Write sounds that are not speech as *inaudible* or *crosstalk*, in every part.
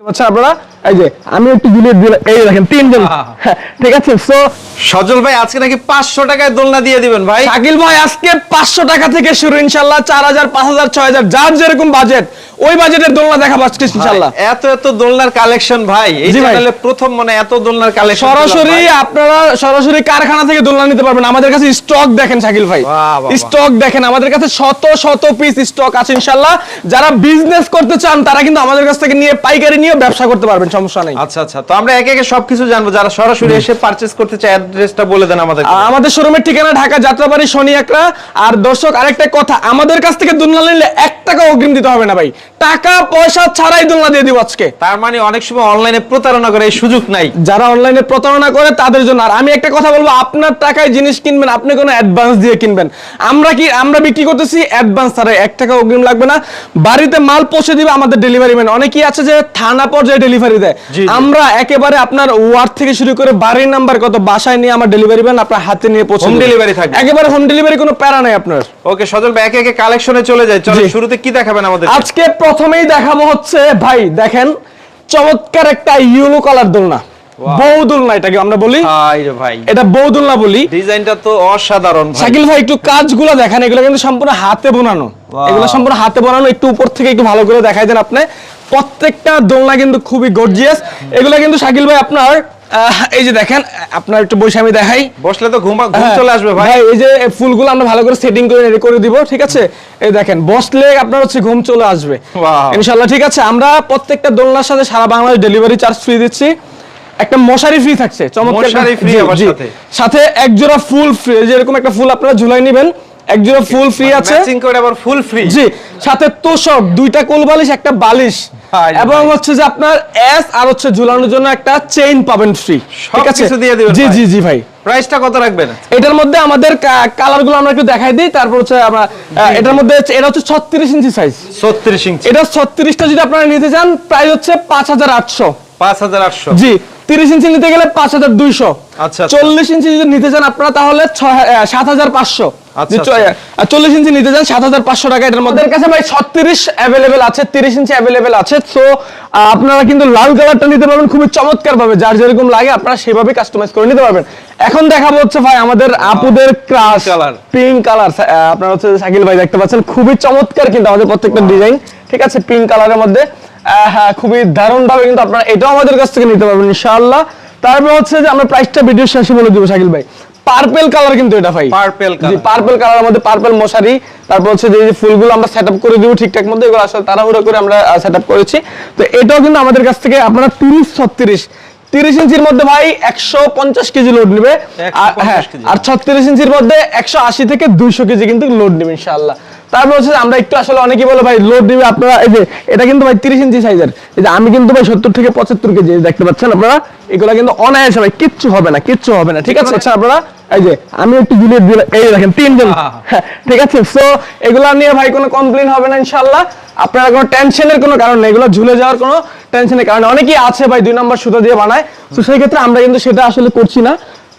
আচ্ছা আপনারা? এই যে আমি একটু ঝুলিয়ে দিলাম এই দেখেন তিনজন। হ্যাঁ, *laughs* ঠিক আছে সো সজল ভাই আজকে নাকি পাঁচশো টাকায় দোলনা দিয়ে দিবেন ভাই? শাকিল ভাই আজকে পাঁচশো টাকা থেকে শুরু ইনশাল্লাহ চার হাজার পাঁচ হাজার ছয় হাজার যার যেরকম বাজেট ওই বাজেটের দোলনা দেখাবো আজকে ইনশাল্লাহ। এত এত দোলনার কালেকশন ভাই। এই চ্যানেলে প্রথম মানে এত দোলনার কালেকশন সরাসরি আপনারা সরাসরি কারখানা থেকে দোলনা নিতে পারবেন। আমাদের কাছে স্টক দেখেন শাকিল ভাই। স্টক দেখেন। আমাদের কাছে শত শত পিস স্টক আছে ইনশাল্লাহ। যারা বিজনেস করতে চান তারা কিন্তু আমাদের কাছ থেকে নিয়ে পাইকারি নিয়ে ব্যবসা করতে পারবেন সমস্যা নেই। আচ্ছা আচ্ছা। তো আমরা একে একে সবকিছু জানব। যারা সরাসরি এসে পারচেজ করতে চায় অ্যাড্রেসটা বলে দেন আমাদের আমাদের শোরুমের ঠিকানা ঢাকা যাত্রাবাড়ি শনি একরা আর দর্শক আরেকটা কথা আমাদের কাছ থেকে দোলনা নিলে এক টাকা অগ্রিম দিতে হবে না ভাই। টাকা পয়সা ছাড়াই দোলনা দিয়ে দিব আজকে। তার মানে অনেক সময় অনলাইনে প্রতারণা করে এই সুযোগ নাই। যারা অনলাইনে প্রতারণা করে তাদের জন্য। আর আমি একটা কথা বলব আপনার টাকায় জিনিস কিনবেন আপনি কোনো অ্যাডভান্স দিয়ে কিনবেন। আমরা কি আমরা বিক্রি করতেছি অ্যাডভান্স ছাড়া এক টাকা অগ্রিম লাগবে না। বাড়িতে মাল পৌঁছে দিবে আমাদের ডেলিভারি ম্যান অনেকেই আছে যে থানা পর্যায়ে ডেলিভারি দেয়। আমরা একেবারে আপনার ওয়ার্ড থেকে শুরু করে বাড়ির নাম্বার কত বাসায় নিয়ে আমার ডেলিভারি ম্যান আপনার হাতে নিয়ে পৌঁছে দিবে। delivery থাকবে। একেবারে হোম ডেলিভারি কোনো প্যারা নাই আপনার। ওকে সজল ভাই একে একে কালেকশনে চলে যায়। চলো শুরুতে কি দেখাবেন আমাদের? আজকে প্রথমেই দেখাবো হচ্ছে ভাই দেখেন চমৎকার একটা ইউলো কালার দোলনা। বউ দোলনা এটাকে আমরা বলি। ভাই। এটা বউ দোলনা বলি। ডিজাইনটা তো অসাধারণ ভাই। শাকিল ভাই একটু কাজগুলো দেখেন এগুলো কিন্তু সম্পূর্ণ হাতে বোনানো। Wow. এগুলো সম্পূর্ণ হাতে বোনানো একটু উপর থেকে একটু ভালো করে দেখাই দেন আপনি। প্রত্যেকটা দোলনা কিন্তু খুবই গর্জিয়াস এগুলো কিন্তু শাকিল ভাই আপনার এই যে দেখেন আপনার একটু বসে আমি দেখাই। বসলে তো ঘুম হ্যাঁ, চলে আসবে ভাই। এই যে ফুলগুলো আমরা ভালো করে সেটিং করে রেডি করে দিব ঠিক আছে? এই দেখেন বসলে আপনার হচ্ছে ঘুম চলে আসবে. ইনশাআল্লাহ ঠিক আছে? আমরা প্রত্যেকটা দোলনার সাথে সারা বাংলাদেশ ডেলিভারি চার্জ ফ্রি দিচ্ছি। একটা মশারি ফ্রি থাকছে চমৎকার মশারি। সাথে। এক জোড়া ফুল ফ্রি যেরকম একটা ফুল আপনারা ঝুলাই নেবেন। এক জোড়া ফুল ফ্রি আছে। ম্যাচিং করে আবার ফুল ফ্রি জি সাথে তোষক দুইটা কোল বালিশ একটা বালিশ। এবং হচ্ছে যে আপনার এস আর হচ্ছে ঝুলানোর জন্য একটা চেইন পাবেন ফ্রি ঠিক আছে? দিয়ে দিবেন জি জি জি ভাই। প্রাইসটা কত রাখবেন? এটার মধ্যে আমাদের কালারগুলো আমরা একটু দেখাই দিই। তারপর হচ্ছে আমরা এটার মধ্যে এটা হচ্ছে ছত্রিশ ইঞ্চি সাইজ 36 ইঞ্চি। এটা ছত্রিশটা যদি আপনারা নিতে চান প্রাইস হচ্ছে পাঁচ হাজার আটশো। 5800 জি তিরিশ ইঞ্চি নিতে গেলে পাঁচ হাজার দুইশো। আচ্ছা, আচ্ছা। চল্লিশ ইঞ্চি যদি নিতে চান আপনারা তাহলে সাত হাজার পাঁচশো। আচ্ছা। চল্লিশ ইঞ্চি নিতে চান সাত হাজার পাঁচশো টাকা এটার মধ্যে। কাছে ভাই ছত্রিশ অ্যাভেলেবেল আছে তিরিশ ইঞ্চি অ্যাভেলেবেল আছে। তো আপনারা কিন্তু লাল কালারটা নিতে পারবেন খুবই চমৎকার ভাবে যার যেরকম লাগে আপনারা সেভাবে কাস্টমাইজ করে নিতে পারবেন। এখন দেখাবো হচ্ছে ভাই আমাদের আপুদের ক্রাশ কালার পিঙ্ক কালার আপনার হচ্ছে শাকিল ভাই দেখতে পাচ্ছেন খুবই চমৎকার কিন্তু আমাদের প্রত্যেকটা ডিজাইন ঠিক আছে পিঙ্ক কালারের মধ্যে। হ্যাঁ খুবই দারুণ ভাবে কিন্তু আপনারা এটাও আমাদের কাছ থেকে নিতে পারবেন ইনশাআল্লাহ। তারপর হচ্ছে যে আমরা প্রাইসটা ভিডিও শেষে বলে দিব শাকিল ভাই। পার্পেল কালার কিন্তু এটা ভাই। পার্পেল কালারের মধ্যে পার্পেল মশারি। তারপর হচ্ছে যে ফুলগুলো আমরা সেটআপ করে দিব ঠিকঠাক মতো এগুলো আসলে তাড়াহুড়ো করে আমরা সেটআপ করেছি। তো এটাও কিন্তু আমাদের কাছ থেকে আপনারা 30 36 তিরিশ ইঞ্চির মধ্যে ভাই একশো পঞ্চাশ কেজি লোড নেবে। আর 150 হ্যাঁ আর ছত্রিশ ইঞ্চির মধ্যে একশো আশি থেকে দুইশো কেজি কিন্তু লোড নেবে ইনশাআল্লাহ। তারপর হচ্ছে আমরা একটু আসলে বলে ভাই লোড আপনারা। এই যে এটা কিন্তু ভাই তিরিশ ইঞ্চি সাইজের এই যে আমি কিন্তু ভাই সত্তর থেকে পঁচাত্তর কেজি দেখতে পাচ্ছেন আপনারা এগুলো কিন্তু অনায়াসে ভাই কিচ্ছু হবে না কিচ্ছু হবে না। ঠিক আছে আচ্ছা আপনারা এই যে আমি একটু দিলাম এই দেখেন তিনজন। হ্যাঁ, ঠিক আছে সো এগুলা নিয়ে ভাই কোনো কমপ্লেন হবে না ইনশাআল্লাহ। আপনারা কোনো টেনশনের কোনো কারণ নেই এগুলো ঝুলে যাওয়ার কোনো টেনশনের কারণ। অনেকেই আছে ভাই দুই নম্বর সুতো দিয়ে বানায়। তো সেই ক্ষেত্রে আমরা কিন্তু সেটা আসলে করছি না।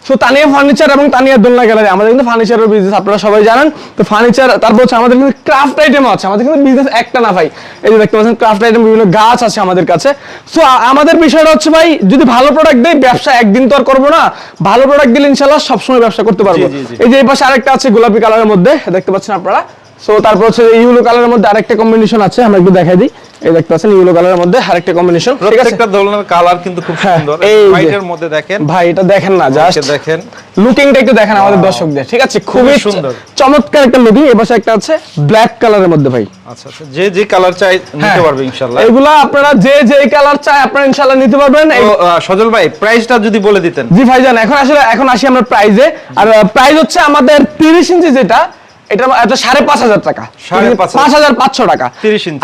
সো তানিয়া ফার্নিচার এবং তানিয়া দোলনা গ্যালারি আমাদের কিন্তু ফার্নিচারের বিজনেস আপনারা সবাই জানেন। তো ফার্নিচার তারপর হচ্ছে আমাদের কিন্তু ক্রাফট আইটেম আছে। আমাদের কিন্তু বিজনেস একটা না ভাই। এই যে দেখতে পাচ্ছেন ক্রাফট আইটেম বিভিন্ন গাছ আছে আমাদের কাছে। সো আমাদের বিষয়টা হচ্ছে ভাই যদি ভালো প্রোডাক্ট দেয় ব্যবসা একদিন তো আর করব না। ভালো প্রোডাক্ট দিলে ইনশাল্লাহ সবসময় ব্যবসা করতে পারব। এই যে এই পাশে আরেকটা আছে গোলাপি কালারের মধ্যে দেখতে পাচ্ছেন আপনারা। সো তারপর হচ্ছে ইউলো কালারের মধ্যে আরেকটা কম্বিনেশন আছে আমরা একটু দেখাই দিই। এই দেখতে পাচ্ছেন ইউলো কালারের মধ্যে আরেকটা কম্বিনেশন প্রত্যেকটা দোলনার কালার কিন্তু খুব হ্যাঁ, সুন্দর। যে। হোয়াইটের মধ্যে দেখেন। ভাই এটা দেখেন না জাস্ট দেখেন। লুকিংটা একটু দেখেন আমাদের দর্শকদের ঠিক আছে? খুবই সুন্দর। চমৎকার একটা লুকিং এ পাশে একটা আছে ব্ল্যাক কালারের মধ্যে ভাই। আচ্ছা আচ্ছা যে যে কালার চাই নিতে হ্যাঁ। পারবে ইনশাআল্লাহ। এগুলা আপনারা যে যে কালার চাই আপনারা ইনশাআল্লাহ নিতে পারবেন। সজল ভাই প্রাইসটা যদি বলে দিতেন। জি ভাইজান এখন আসলে এখন আসি আমরা প্রাইজে আর প্রাইস হচ্ছে আমাদের তিরিশ ইঞ্চি যেটা এটা এটা সাড়ে পাঁচ হাজার টাকা পাঁচ হাজার। পাঁচশো টাকা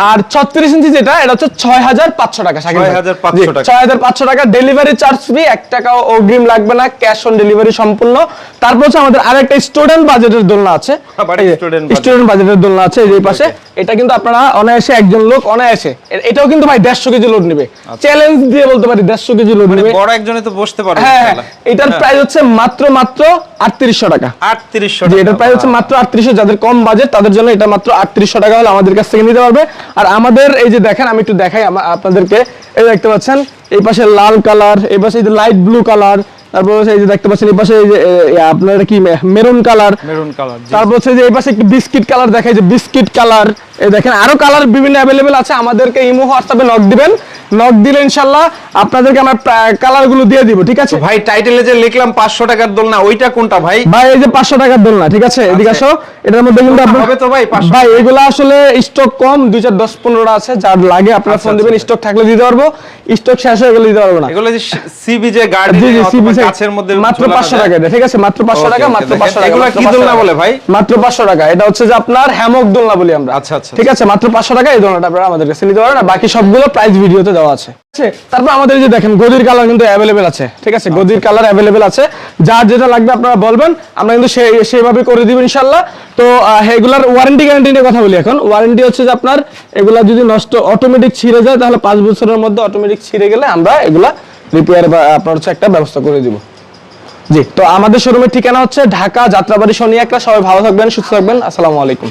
আর ছত্রিশ ইঞ্চি যেটা এটা হচ্ছে ছয় হাজার পাঁচশো টাকা শাকিল ভাই। 6,500 টাকা। ডেলিভারি চার্জ ফ্রি এক টাকা অগ্রিম লাগবে না ক্যাশ অন ডেলিভারি সম্পূর্ণ তারপর হচ্ছে আমাদের আরেকটা স্টুডেন্ট বাজেটের দোলনা আছে আবার student budget। স্টুডেন্ট বাজেটের দোলনা আছে এই পাশে এটা কিন্তু আপনারা অনায়াসে একজন লোক অনায়াসে এটাও কিন্তু ভাই দেড়শো কেজি লোড নেবে চ্যালেঞ্জ দিয়ে বলতে পারি দেড়শো কেজি লোড। মানে নেবে বড় একজনে তো বসতে পারবে হ্যাঁ হ্যাঁ এটার হ্যাঁ। প্রাইস হচ্ছে মাত্র মাত্র আটত্রিশশো টাকা 3800 এটার প্রাইস হচ্ছে মাত্র আটত্রিশশো অবশ্যই যাদের কম বাজেট তাদের জন্য এটা মাত্র আটত্রিশশো টাকা হলে আমাদের কাছ থেকে নিতে পারবে। আর আমাদের এই যে দেখেন, আমি একটু দেখাই আপনাদেরকে। এই দেখতে পাচ্ছেন, এই পাশে লাল কালার এই পাশে লাইট ব্লু কালার তারপর এই যে দেখতে পাচ্ছেন এই পাশে এই যে আপনার কি মেরুন কালার? মেরুন কালার তারপর হচ্ছে যে এই পাশে একটু বিস্কিট কালার দেখাই যে বিস্কিট কালার। এই দেখেন আরও কালার বিভিন্ন অ্যাভেলেবেল আছে আমাদেরকে ইমো হোয়াটসঅ্যাপে নক দিবেন। নক দিলে ইনশাল্লাহ আপনাদেরকে আমরা কালারগুলো দিয়ে দিব ঠিক আছে? ভাই টাইটেলে যে লিখলাম পাঁচশো টাকার দোলনা ওইটা কোনটা ভাই? ভাই এই যে পাঁচশো টাকার দোলনা ঠিক আছে? এদিকে আসো। এটার মধ্যে কিন্তু আপনার হবে তো ভাই 500 ভাই এগুলো আসলে স্টক কম দুই চার দশ পনেরোটা আছে যার লাগে আপনারা ফোন দিবেন স্টক থাকলে দিতে পারব স্টক শেষ হয়ে গেলে দিতে পারব না। এগুলো যে জি জি গাছের মধ্যে মাত্র ঝোলানো পাঁচশো যায়। টাকা ঠিক আছে মাত্র পাঁচশো Okay, টাকা মাত্র দেখেন। পাঁচশো টাকা। এগুলো কি দোলনা বলে ভাই? মাত্র পাঁচশো টাকা। এটা হচ্ছে যে আপনার হ্যামক দোলনা বলি আমরা। আচ্ছা, আচ্ছা, ঠিক আছে মাত্র পাঁচশো টাকা এই দোলনাটা আপনারা আমাদের কাছে নিতে পারেন। আর বাকি সবগুলো প্রাইস ভিডিওতে দেওয়া আছে। তারপর আমাদের যে দেখেন গদির কালার কিন্তু অ্যাভেলেবেল আছে। ঠিক আছে গদির কালার অ্যাভেলেবেল আছে। যার যেটা লাগবে আপনারা বলবেন আমরা কিন্তু সেই সেইভাবে করে দিব ইনশাল্লাহ তো এগুলার ওয়ারেন্টি গ্যারান্টি নিয়ে কথা বলি এখন। ওয়ারেন্টি হচ্ছে যে আপনার এগুলা যদি নষ্ট অটোমেটিক ছিঁড়ে যায় তাহলে পাঁচ বছরের মধ্যে অটোমেটিক ছিঁড়ে গেলে আমরা এগুলা রিপেয়ার বা আপনার হচ্ছে একটা ব্যবস্থা করে দিব। জি, তো আমাদের শোরুমের ঠিকানা হচ্ছে ঢাকা যাত্রাবাড়ি শনি একটা সবাই ভালো থাকবেন, সুস্থ থাকবেন। আসসালামু আলাইকুম।